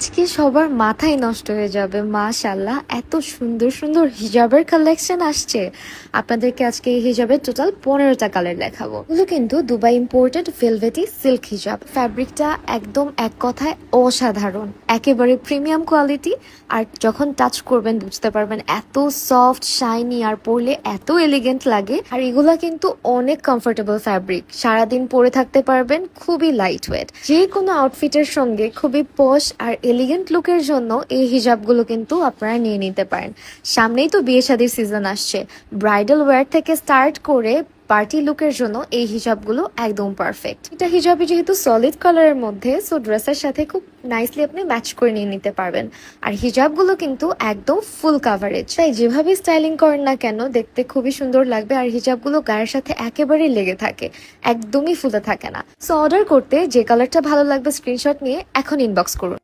আজকে সবার মাথায় নষ্ট হয়ে যাবে মাশাল্লাহ এত সুন্দর সুন্দর হিজাবের কালেকশন আসছে। আপনাদেরকে আজকে এই হিজাবের টোটাল পনেরোটা কালার দেখাবো। এগুলো কিন্তু দুবাই ইম্পোর্টেড ভেলভেটি সিল্ক হিজাব। ফ্যাব্রিকটা একদম এক কথায় অসাধারণ, একেবারে প্রিমিয়াম কোয়ালিটি আর যখন টাচ করবেন বুঝতে পারবেন এত সফট শাইনি আর পরলে এত এলিগেন্ট লাগে। আর এগুলা কিন্তু অনেক কমফোর্টেবল ফ্যাব্রিক সারাদিন পরে থাকতে পারবেন, খুবই লাইট ওয়েট যে কোনো আউটফিটের সঙ্গে খুবই পশ আর এলিগেন্ট লুকের জন্য এই হিজাবগুলো কিন্তু আপনারা নিয়ে নিতে পারেন। সামনেই তো বিয়ে শাদির সিজন আসছে। ব্রাইডাল ওয়্যার থেকে স্টার্ট করে পার্টি লুকের জন্য এই হিজাবগুলো একদম পারফেক্ট এটা হিজাবে যেহেতু সলিড কালারের মধ্যে সো ড্রেসের সাথে খুব নাইসলি আপনি ম্যাচ করে নিয়ে নিতে পারবেন। আর হিজাবগুলো কিন্তু একদম ফুল কাভারেজ তাই যেভাবে স্টাইলিং করেন না কেন, দেখতে খুবই সুন্দর লাগবে আর হিজাবগুলো গায়ের সাথে একেবারেই লেগে থাকে। একদমই ফুলে থাকে না। সো অর্ডার করতে যে কালারটা ভালো লাগবে স্ক্রিনশট নিয়ে এখন ইনবক্স করুন।